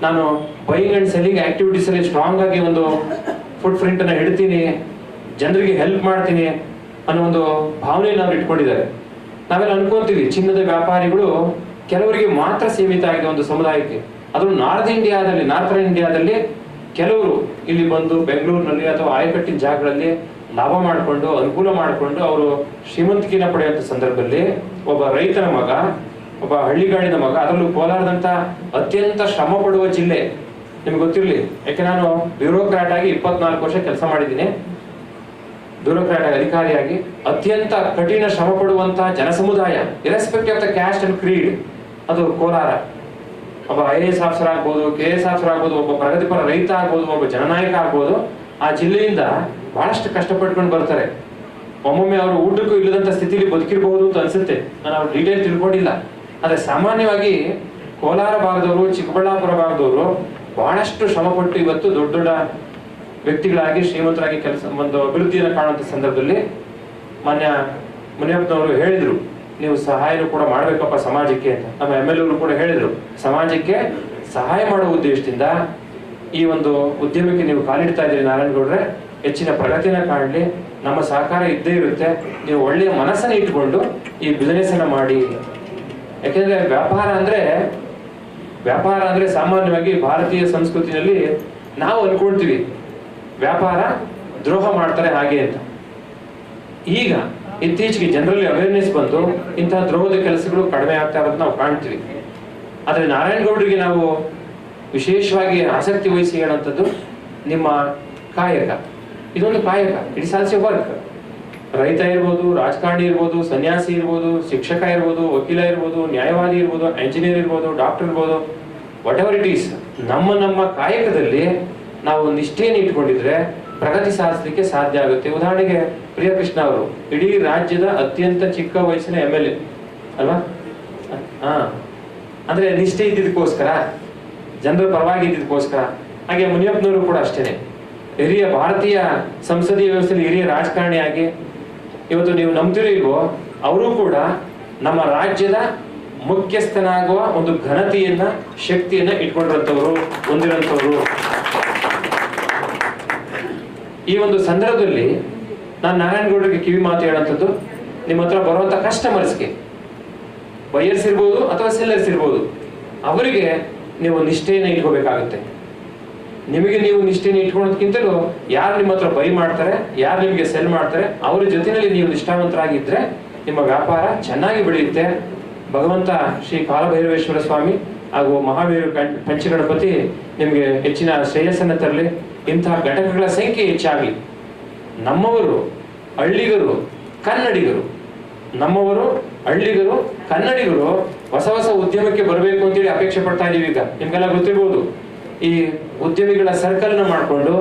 ನಾನು ಬೈಯಿಂಗ್ ಅಂಡ್ ಸೆಲ್ಲಿಂಗ್ ಆಕ್ಟಿವಿಟೀಸ್ ಅಲ್ಲಿ ಸ್ಟ್ರಾಂಗ್ ಆಗಿ ಒಂದು ಫುಡ್ ಪ್ರಿಂಟ್ ಅನ್ನ ಹಿಡ್ತೀನಿ, ಜನರಿಗೆ ಹೆಲ್ಪ್ ಮಾಡ್ತೀನಿ ಅನ್ನೋ ಒಂದು ಭಾವನೆಯನ್ನು ಅವ್ರು ಇಟ್ಕೊಂಡಿದ್ದಾರೆ. ನಾವೆಲ್ಲ ಅನ್ಕೊಂತೀವಿ, ಚಿನ್ನದ ವ್ಯಾಪಾರಿಗಳು ಕೆಲವರಿಗೆ ಮಾತ್ರ ಸೀಮಿತ ಆಗಿದೆ ಒಂದು ಸಮುದಾಯಕ್ಕೆ. ಅದು ನಾರ್ತ್ ಇಂಡಿಯಾದಲ್ಲಿ ನಾರ್ಥನ್ ಇಂಡಿಯಾದಲ್ಲಿ ಕೆಲವರು ಇಲ್ಲಿ ಬಂದು ಬೆಂಗಳೂರಿನಲ್ಲಿ ಅಥವಾ ಆಯಕಟ್ಟಿನ ಜಾಗಗಳಲ್ಲಿ ಲಾಭ ಮಾಡಿಕೊಂಡು, ಅನುಕೂಲ ಮಾಡಿಕೊಂಡು ಅವರು ಶ್ರೀಮಂತಿಕೆನ ಪಡೆಯುವಂಥ ಸಂದರ್ಭದಲ್ಲಿ ಒಬ್ಬ ರೈತನ ಮಗ, ಒಬ್ಬ ಹಳ್ಳಿಗಾಡಿನ ಮಗ, ಅದರಲ್ಲೂ ಕೋಲಾರದಂತ ಅತ್ಯಂತ ಶ್ರಮ ಪಡುವ ಜಿಲ್ಲೆ ನಿಮ್ಗೆ ಗೊತ್ತಿರಲಿ. ಯಾಕೆ ನಾನು ಬ್ಯೂರೋಕ್ರಾಟ್ ಆಗಿ ಇಪ್ಪತ್ನಾಲ್ಕು ವರ್ಷ ಕೆಲಸ ಮಾಡಿದ್ದೀನಿ. ಬ್ಯೂರೋಕ್ರಾಟ್ ಅಧಿಕಾರಿಯಾಗಿ ಅತ್ಯಂತ ಕಠಿಣ ಶ್ರಮ ಪಡುವಂತಹ ಜನಸಮುದಾಯ irrespect of the caste and creed ಅದು ಕೋಲಾರ. ಒಬ್ಬ ಐ ಎಸ್ ಆಫೀಸರ್ ಆಗ್ಬೋದು ಕೆ ಎಸ್ ಆಫೀಸರ್ ಆಗ್ಬೋದು, ಒಬ್ಬ ಪ್ರಗತಿಪರ ರೈತ ಆಗ್ಬೋದು, ಒಬ್ಬ ಜನನಾಯಕ ಆಗ್ಬೋದು, ಆ ಜಿಲ್ಲೆಯಿಂದ ಬಹಳಷ್ಟು ಕಷ್ಟಪಟ್ಕೊಂಡು ಬರ್ತಾರೆ. ಒಮ್ಮೊಮ್ಮೆ ಅವರು ಊಟಕ್ಕೂ ಇಲ್ಲದಂತ ಸ್ಥಿತಿಲಿ ಬದುಕಿರಬಹುದು ಅಂತ ಅನ್ಸುತ್ತೆ. ನಾನು ಅವ್ರು ಡೀಟೇಲ್ ತಿಳ್ಕೊಂಡಿಲ್ಲ. ಆದ್ರೆ ಸಾಮಾನ್ಯವಾಗಿ ಕೋಲಾರ ಭಾಗದವರು, ಚಿಕ್ಕಬಳ್ಳಾಪುರ ಭಾಗದವರು ಬಹಳಷ್ಟು ಶ್ರಮಪಟ್ಟು ಇವತ್ತು ದೊಡ್ಡ ದೊಡ್ಡ ವ್ಯಕ್ತಿಗಳಾಗಿ, ಶ್ರೀಮಂತರಾಗಿ ಕೆಲಸ, ಒಂದು ಅಭಿವೃದ್ಧಿಯನ್ನು ಕಾಣುವಂತ ಸಂದರ್ಭದಲ್ಲಿ ಮಾನ್ಯ ಮುನಿಯಪ್ಪನವರು ಹೇಳಿದ್ರು, ನೀವು ಸಹಾಯನೂ ಕೂಡ ಮಾಡ್ಬೇಕಪ್ಪ ಸಮಾಜಕ್ಕೆ ನಮ್ಮ ಎಂ ಎಲ್ ಕೂಡ ಹೇಳಿದ್ರು, ಸಮಾಜಕ್ಕೆ ಸಹಾಯ ಮಾಡುವ ಉದ್ದೇಶದಿಂದ ಈ ಒಂದು ಉದ್ಯಮಕ್ಕೆ ನೀವು ಕಾಲಿಡ್ತಾ ಇದ್ದೀರಿ ನಾರಾಯಣಗೌಡ್ರೆ ಹೆಚ್ಚಿನ ಪ್ರಗತಿನ ಕಾಣಲಿ, ನಮ್ಮ ಸಹಕಾರ ಇದ್ದೇ ಇರುತ್ತೆ, ನೀವು ಒಳ್ಳೆಯ ಮನಸ್ಸನ್ನು ಇಟ್ಕೊಂಡು ಈ ಬಿಸಿನೆಸ್ ಅನ್ನ ಮಾಡಿ. ಯಾಕೆಂದ್ರೆ ವ್ಯಾಪಾರ ಅಂದ್ರೆ ವ್ಯಾಪಾರ ಅಂದ್ರೆ ಸಾಮಾನ್ಯವಾಗಿ ಭಾರತೀಯ ಸಂಸ್ಕೃತಿಯಲ್ಲಿ ನಾವು ಅನ್ಕೊಳ್ತೀವಿ ವ್ಯಾಪಾರ ದ್ರೋಹ ಮಾಡ್ತಾರೆ ಹಾಗೆ ಅಂತ. ಈಗ ಇತ್ತೀಚೆಗೆ ಜನರಲ್ಲಿ ಅವೇರ್ನೆಸ್ ಬಂದು ಇಂತಹ ದ್ರೋಹದ ಕೆಲಸಗಳು ಕಡಿಮೆ ಆಗ್ತಾ ಇರೋದು ನಾವು ಕಾಣ್ತೀವಿ. ಆದರೆ ನಾರಾಯಣಗೌಡರಿಗೆ ನಾವು ವಿಶೇಷವಾಗಿ ಆಸಕ್ತಿ ವಹಿಸಿ ಹೇಳುವಂಥದ್ದು ನಿಮ್ಮ ಕಾಯಕ. ಇದೊಂದು ಕಾಯಕ ಇಟ್ಸ್ ಆಲ್ಸೋ ವರ್ಕ್ ರೈತ ಇರ್ಬೋದು, ರಾಜಕಾರಣಿ ಇರ್ಬೋದು, ಸನ್ಯಾಸಿ ಇರ್ಬೋದು, ಶಿಕ್ಷಕ ಇರ್ಬೋದು, ವಕೀಲ ಇರ್ಬೋದು, ನ್ಯಾಯವಾದಿ ಇರ್ಬೋದು ಎಂಜಿನಿಯರ್ ಇರ್ಬೋದು ಡಾಕ್ಟರ್ ಇರ್ಬೋದು ವಾಟ್ ಎವರ್ ಇಟ್ ಈಸ್ ನಮ್ಮ ನಮ್ಮ ಕಾಯಕದಲ್ಲಿ ನಾವು ನಿಷ್ಠೆಯನ್ನು ಇಟ್ಕೊಂಡಿದ್ರೆ ಪ್ರಗತಿ ಸಾಧಿಸಲಿಕ್ಕೆ ಸಾಧ್ಯ ಆಗುತ್ತೆ. ಉದಾಹರಣೆಗೆ ಪ್ರಿಯಕೃಷ್ಣ ಅವರು, ಇಡೀ ರಾಜ್ಯದ ಅತ್ಯಂತ ಚಿಕ್ಕ ವಯಸ್ಸಿನ ಎಂ ಎಲ್ ಎ ಅಲ್ವಾ? ಹಾ. ಅಂದ್ರೆ ನಿಷ್ಠೆ ಇದ್ದಿದ್ದಕ್ಕೋಸ್ಕರ, ಜನರ ಪರವಾಗಿ ಇದ್ದಿದ್ದಕ್ಕೋಸ್ಕರ, ಹಾಗೆ ಮುನಿಯಪ್ಪನವರು ಕೂಡ ಅಷ್ಟೇನೆ. ಹಿರಿಯ ಭಾರತೀಯ ಸಂಸದೀಯ ವ್ಯವಸ್ಥೆಯಲ್ಲಿ ಹಿರಿಯ ರಾಜಕಾರಣಿಯಾಗಿ ಇವತ್ತು ನೀವು ನಂಬ್ತಿರೋ ಇಲ್ವೋ ಅವರು ಕೂಡ ನಮ್ಮ ರಾಜ್ಯದ ಮುಖ್ಯಸ್ಥನಾಗುವ ಒಂದು ಘನತೆಯನ್ನ, ಶಕ್ತಿಯನ್ನ ಇಟ್ಕೊಂಡಿರೋಂಥವ್ರು ಹೊಂದಿರೋಂಥವ್ರು ಈ ಒಂದು ಸಂದರ್ಭದಲ್ಲಿ ನಾನು ನಾರಾಯಣಗೌಡರಿಗೆ ಕಿವಿ ಮಾತು ಹೇಳೋಂಥದ್ದು ನಿಮ್ಮ ಹತ್ರ ಬರುವಂತ ಕಸ್ಟಮರ್ಸ್ಗೆ ಬಯರ್ಸ್ ಇರ್ಬೋದು ಅಥವಾ ಸೆಲ್ಲರ್ಸ್ ಇರ್ಬೋದು, ಅವರಿಗೆ ನೀವು ನಿಷ್ಠೆಯನ್ನು ಇಟ್ಕೋಬೇಕಾಗುತ್ತೆ. ನಿಮಗೆ ನೀವು ನಿಷ್ಠೆಯನ್ನು ಇಟ್ಕೊಳ್ಳೋದಕ್ಕಿಂತಲೂ ಯಾರು ನಿಮ್ಮ ಹತ್ರ ಬೈ ಮಾಡ್ತಾರೆ, ಯಾರು ನಿಮಗೆ ಸೆಲ್ ಮಾಡ್ತಾರೆ, ಅವರ ಜೊತೆಯಲ್ಲಿ ನೀವು ನಿಷ್ಠಾವಂತರಾಗಿದ್ರೆ ನಿಮ್ಮ ವ್ಯಾಪಾರ ಚೆನ್ನಾಗಿ ಬೆಳೆಯುತ್ತೆ. ಭಗವಂತ ಶ್ರೀ ಕಾಲಭೈರವೇಶ್ವರ ಸ್ವಾಮಿ ಹಾಗೂ ಮಹಾವೀರ ಗಣ- ಪಂಚಗಣಪತಿ ನಿಮಗೆ ಹೆಚ್ಚಿನ ಶ್ರೇಯಸ್ಸನ್ನು ತರಲಿ. ಇಂತಹ ಘಟಕಗಳ ಸಂಖ್ಯೆ ಹೆಚ್ಚಾಗಲಿ ನಮ್ಮವರು ಹಳ್ಳಿಗರು, ಕನ್ನಡಿಗರು, ನಮ್ಮವರು ಹಳ್ಳಿಗರು, ಕನ್ನಡಿಗರು ಹೊಸ ಹೊಸ ಉದ್ಯಮಕ್ಕೆ ಬರಬೇಕು ಅಂತೇಳಿ ಅಪೇಕ್ಷೆ ಪಡ್ತಾ ಇದೀವಿ ಈಗ. ನಿಮ್ಗೆಲ್ಲ ಗೊತ್ತಿರ್ಬೋದು. ಈ ಉದ್ಯಮಿಗಳ ಸರ್ಕಲ್ನ ಮಾಡಿಕೊಂಡು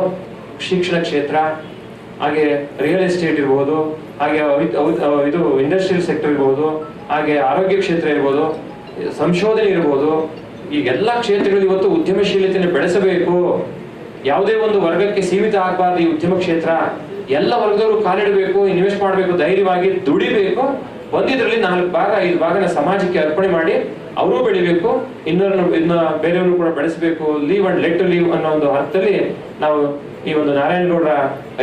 ಶಿಕ್ಷಣ ಕ್ಷೇತ್ರ, ಹಾಗೆ ರಿಯಲ್ ಎಸ್ಟೇಟ್ ಇರ್ಬೋದು, ಹಾಗೆ ಇದು ಇಂಡಸ್ಟ್ರಿಯಲ್ ಸೆಕ್ಟರ್ ಇರ್ಬೋದು, ಹಾಗೆ ಆರೋಗ್ಯ ಕ್ಷೇತ್ರ ಇರ್ಬೋದು, ಸಂಶೋಧನೆ ಇರ್ಬೋದು, ಈ ಎಲ್ಲ ಇವತ್ತು ಉದ್ಯಮಶೀಲತೆಯನ್ನು ಬೆಳೆಸಬೇಕು. ಯಾವುದೇ ಒಂದು ವರ್ಗಕ್ಕೆ ಸೀಮಿತ ಆಗಬಾರ್ದು ಈ ಉದ್ಯಮ ಕ್ಷೇತ್ರ. ಎಲ್ಲ ವರ್ಗದವರು ಕಾಲಿಡಬೇಕು ಇನ್ವೆಸ್ಟ್ ಮಾಡಬೇಕು, ಧೈರ್ಯವಾಗಿ ದುಡಿಬೇಕು. ಒಂದಿದ್ರಲ್ಲಿ ನಾಲ್ಕು ಭಾಗ, ಐದು ಭಾಗನ ಸಮಾಜಕ್ಕೆ ಅರ್ಪಣೆ ಮಾಡಿ ಅವರು ಬೆಳಿಬೇಕು ಇನ್ನೊಂದು ಇನ್ನ ಬೇರೆಯವರು ಕೂಡ ಬೆಳೆಸಬೇಕು ಲೀವ್ ಅಂಡ್ ಲೆಟ್ ಲೀವ್ ಅನ್ನೋ ಒಂದು ಅರ್ಥದಲ್ಲಿ ನಾವು ಈ ಒಂದು ನಾರಾಯಣಗೌಡರ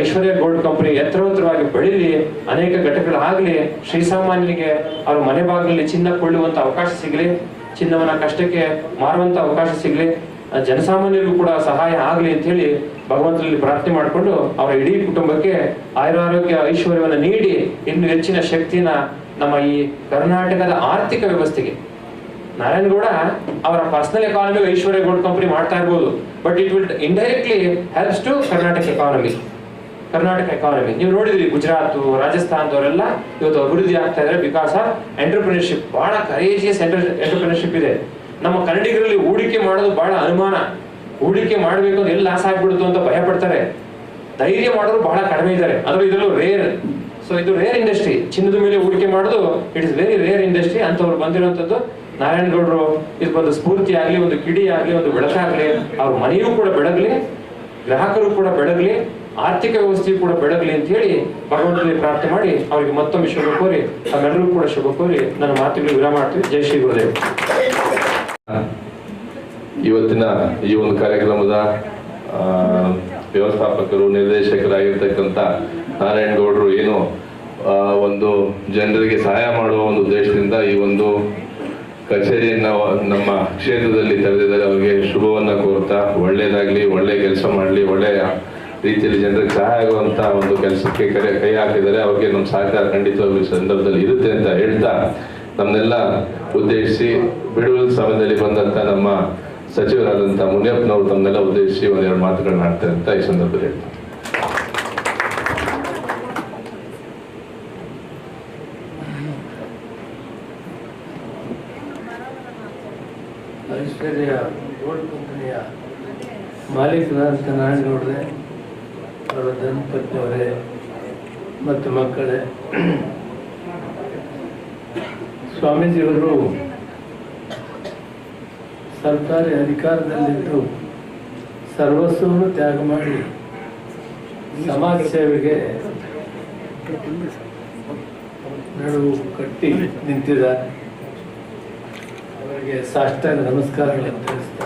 ಐಶ್ವರ್ಯ ಗೋಲ್ಡ್ ಕಂಪನಿ ಎತ್ತರೋತ್ತರವಾಗಿ ಬೆಳೀಲಿ, ಅನೇಕ ಘಟಕಗಳಾಗಲಿ ಶ್ರೀಸಾಮಾನ್ಯರಿಗೆ ಅವ್ರ ಮನೆ ಬಾಗಿಲಲ್ಲಿ ಚಿನ್ನ ಕೊಳ್ಳುವಂತ ಅವಕಾಶ ಸಿಗಲಿ, ಚಿನ್ನವನ್ನ ಕಷ್ಟಕ್ಕೆ ಮಾರುವಂತ ಅವಕಾಶ ಸಿಗಲಿ ಜನಸಾಮಾನ್ಯರಿಗೂ ಕೂಡ ಸಹಾಯ ಆಗಲಿ ಅಂತ ಹೇಳಿ ಭಗವಂತನಲ್ಲಿ ಪ್ರಾರ್ಥನೆ ಮಾಡಿಕೊಂಡು ಅವರ ಇಡೀ ಕುಟುಂಬಕ್ಕೆ ಆಯುರಾರೋಗ್ಯ ಐಶ್ವರ್ಯವನ್ನು ನೀಡಿ ಇನ್ನು ಹೆಚ್ಚಿನ ಶಕ್ತಿನ ನಮ್ಮ ಈ ಕರ್ನಾಟಕದ ಆರ್ಥಿಕ ವ್ಯವಸ್ಥೆಗೆ ನಾರಾಯಣಗೌಡ ಅವರ ಪರ್ಸನಲ್ ಎಕಾನಮಿ ಐಶ್ವರ್ಯ ಗೋಲ್ಡ್ ಕಂಪನಿ ಮಾಡ್ತಾ ಇರ್ಬೋದು. But it will indirectly helps to Karnataka economy Karnataka economy ನೀವು ನೋಡಿದ್ರಿ ಗುಜರಾತ್, ರಾಜಸ್ಥಾನದವರೆಲ್ಲ ಇವತ್ತು ಅಭಿವೃದ್ಧಿ ಆಗ್ತಾ ಇದ್ದಾರೆ ಬಿಕಾಸ್ ಆಫ್ ಎಂಟರ್ಪ್ರಿನರ್ಶಿಪ್ ಬಹಳ ಕರೇಜಿಯಸ್ ಎಂಟರ್ಪ್ರಿನರ್ಶಿಪ್ ಇದೆ. ನಮ್ಮ ಕನ್ನಡಿಗರಲ್ಲಿ ಹೂಡಿಕೆ ಮಾಡೋದು ಬಹಳ ಅನುಮಾನ. ಹೂಡಿಕೆ ಮಾಡಬೇಕು ಅಂತ ಎಲ್ಲಿ ಲಾಸ್ ಆಗ್ಬಿಡುತ್ತೋ ಅಂತ ಭಯ ಪಡ್ತಾರೆ. ಧೈರ್ಯ ಮಾಡೋರು ಬಹಳ ಕಡಿಮೆ ಇದ್ದಾರೆ. ಅದ್ರ ಇದರಲ್ಲೂ ರೇರ್ ಸೊ ಇದು ರೇರ್ ಇಂಡಸ್ಟ್ರಿ ಚಿನ್ನದ ಮೇಲೆ ಹೂಡಿಕೆ ಮಾಡೋದು it is very rare industry ಅಂತವ್ರು ಬಂದಿರುವಂತದ್ದು ನಾರಾಯಣಗೌಡರು ಇದು ಬಂದು ಸ್ಫೂರ್ತಿ ಆಗಲಿ, ಒಂದು ಕಿಡಿ ಆಗಲಿ, ಒಂದು ಬೆಳಕಾಗ್ಲಿ ಅವ್ರ ಮನೆಯೂ ಕೂಡ ಬೆಳಗ್ಲಿ, ಗ್ರಾಹಕರು ಕೂಡ ಬೆಳಗ್ಲಿ, ಆರ್ಥಿಕ ವ್ಯವಸ್ಥೆ ಕೂಡ ಬೆಳಗ್ಲಿ ಅಂತ ಹೇಳಿ ಭಗವಂತನಿಗೆ ಪ್ರಾರ್ಥನೆ ಮಾಡಿ ಅವರಿಗೆ ಮತ್ತೊಮ್ಮೆ ಶುಭ ಕೋರಿ ನಮ್ಮೆಲ್ಲರೂ ಕೂಡ ಶುಭ ಕೋರಿ ನನ್ನ ಮಾತುಗಳಿಗೆ ವಿರಾಮ ಮಾಡ್ತೀವಿ. ಜೈ ಶ್ರೀ ಗುರುದೇವ್. ಇವತ್ತಿನ ಈ ಒಂದು ಕಾರ್ಯಕ್ರಮದ ವ್ಯವಸ್ಥಾಪಕರು, ನಿರ್ದೇಶಕರಾಗಿರ್ತಕ್ಕಂಥ ನಾರಾಯಣಗೌಡರು ಏನು ಒಂದು ಜನರಿಗೆ ಸಹಾಯ ಮಾಡುವ ಒಂದು ಉದ್ದೇಶದಿಂದ ಈ ಒಂದು ಕಚೇರಿಯನ್ನ ನಮ್ಮ ಕ್ಷೇತ್ರದಲ್ಲಿ ತೆರೆದಿದ್ದಾರೆ. ಅವರಿಗೆ ಶುಭವನ್ನ ಕೋರ್ತಾ, ಒಳ್ಳೇದಾಗ್ಲಿ, ಒಳ್ಳೆ ಕೆಲಸ ಮಾಡಲಿ ಒಳ್ಳೆಯ ರೀತಿಯಲ್ಲಿ ಜನರಿಗೆ ಸಹಾಯ ಆಗುವಂತ ಒಂದು ಕೆಲಸಕ್ಕೆ ಕರೆ, ಕೈ ಹಾಕಿದರೆ ಅವ್ರಿಗೆ ನಮ್ಮ ಸಹಕಾರ ಖಂಡಿತವಾಗಿ ಸಂದರ್ಭದಲ್ಲಿ ಇರುತ್ತೆ ಅಂತ ಹೇಳ್ತಾ ನಮ್ಮನ್ನೆಲ್ಲ ಉದ್ದೇಶಿಸಿ ಬಿಡುವ ಸಮಯದಲ್ಲಿ ಬಂದಂತ ನಮ್ಮ ಸಚಿವರಾದಂಥ ಮುನಿಯಪ್ಪನವರು ತಮ್ಮನ್ನೆಲ್ಲ ಉದ್ದೇಶಿಸಿ ಒಂದೆರಡು ಮಾತುಗಳನ್ನ ಆಡ್ತಾರೆ ಅಂತ ಈ ಸಂದರ್ಭದಲ್ಲಿ ಹೇಳ್ತಾರೆ ಐಶ್ವರ್ಯ ಗೋಲ್ಡ್ ಕಂಪನಿಯ ಮಾಲೀಕರಾದಂಥ ನಾರಾಯಣಗೌಡ್ರೆ, ಅವರ ಧರ್ಮಪತ್ನಿಯವರೇ ಮತ್ತು ಮಕ್ಕಳೇ. ಸ್ವಾಮೀಜಿಯವರು ಸರ್ಕಾರಿ ಅಧಿಕಾರದಲ್ಲಿದ್ದು ಸರ್ವಸ್ವವನ್ನು ತ್ಯಾಗ ಮಾಡಿ ಸಮಾಜ ಸೇವೆಗೆ ನಡುವು ಕಟ್ಟಿ ನಿಂತಿದ್ದಾರೆ. ಅವರಿಗೆ ಸಾಷ್ಟಾಂಗ ನಮಸ್ಕಾರಗಳನ್ನು ತಿಳಿಸ್ತಾ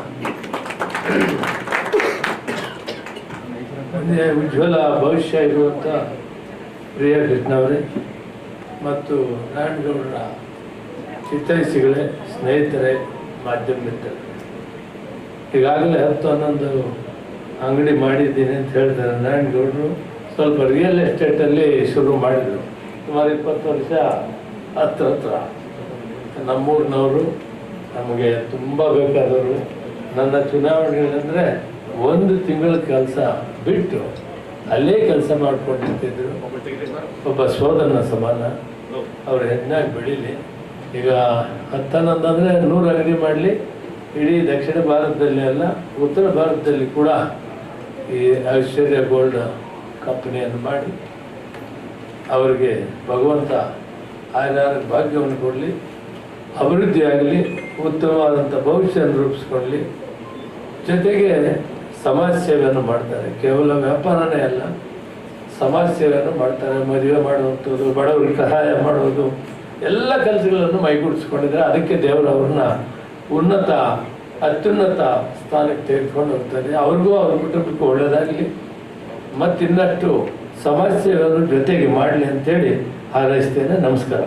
ಮುಂದೆ ಉಜ್ವಲ ಭವಿಷ್ಯ ಇರುವಂಥ ಪ್ರಿಯ ಕೃಷ್ಣವರೇ ಮತ್ತು ನಾರಾಯಣಗೌಡರ ಚಿತ್ತೈಸಿಗಳೇ, ಸ್ನೇಹಿತರೇ, ಮಾಧ್ಯಮ ಮಿತ್ರರು. ಈಗಾಗಲೇ ಹತ್ತು ಹನ್ನೊಂದು ಅಂಗಡಿ ಮಾಡಿದ್ದೀನಿ ಅಂತ ಹೇಳ್ತಾರೆ ನಾರಾಯಣಗೌಡರು ಸ್ವಲ್ಪ ರಿಯಲ್ ಎಸ್ಟೇಟಲ್ಲಿ ಶುರು ಮಾಡಿದರು. ಸುಮಾರು ಇಪ್ಪತ್ತು ವರ್ಷ ಹತ್ರ ಹತ್ರ. ನಮ್ಮೂರಿನವರು ನಮಗೆ ತುಂಬ ಬೇಕಾದವರು. ನನ್ನ ಚುನಾವಣೆಗಳಂದರೆ ಒಂದು ತಿಂಗಳ ಕೆಲಸ ಬಿಟ್ಟು ಅಲ್ಲೇ ಕೆಲಸ ಮಾಡ್ಕೊಂಡಿರ್ತಿದ್ರು. ಒಬ್ಬ ಸೋದರನ ಸಮಾನ. ಅವ್ರು ಹೆಚ್ಚಾಗಿ ಬೆಳೀಲಿ. ಈಗ ಹತ್ತನ್ನೊಂದು ಅಂದರೆ ನೂರು ಅಗಡಿ ಮಾಡಲಿ. ಇಡೀ ದಕ್ಷಿಣ ಭಾರತದಲ್ಲಿ ಅಲ್ಲ, ಉತ್ತರ ಭಾರತದಲ್ಲಿ ಕೂಡ ಈ ಐಶ್ವರ್ಯ ಗೋಲ್ಡ್ ಕಂಪನಿಯನ್ನು ಮಾಡಿ, ಅವರಿಗೆ ಭಗವಂತ ಆಯ್ದ ಭಾಗ್ಯವನ್ನು ಕೊಡಲಿ. ಅಭಿವೃದ್ಧಿ ಆಗಲಿ ಉತ್ತಮವಾದಂಥ ಭವಿಷ್ಯವನ್ನು ರೂಪಿಸ್ಕೊಳ್ಳಿ. ಜೊತೆಗೆ ಸಮಾಜ ಸೇವೆಯನ್ನು ಮಾಡ್ತಾರೆ. ಕೇವಲ ವ್ಯಾಪಾರನೇ ಅಲ್ಲ, ಸಮಾಜ ಸೇವೆಯನ್ನು ಮಾಡ್ತಾರೆ. ಮದುವೆ ಮಾಡುವಂಥದ್ದು, ಬಡವರಿಗೆ ಸಹಾಯ ಮಾಡೋದು ಎಲ್ಲ ಕೆಲಸಗಳನ್ನು ಮೈಗೂಡಿಸ್ಕೊಂಡಿದ್ದಾರೆ. ಅದಕ್ಕೆ ದೇವರು ಅವ್ರನ್ನ ಉನ್ನತ, ಅತ್ಯುನ್ನತ ಸ್ಥಾನಕ್ಕೆ ತೆಗೆದುಕೊಂಡು ಹೋಗ್ತಾರೆ. ಅವ್ರಿಗೂ ಅವ್ರ ಕುಟುಂಬಕ್ಕೂ ಒಳ್ಳೆಯದಾಗಲಿ ಮತ್ತಿನ್ನಷ್ಟು ಸಮಾಜ ಸೇವೆಯನ್ನು ಜೊತೆಗೆ ಮಾಡಲಿ ಅಂತೇಳಿ ಹಾರೈಸ್ತೇನೆ. ನಮಸ್ಕಾರ.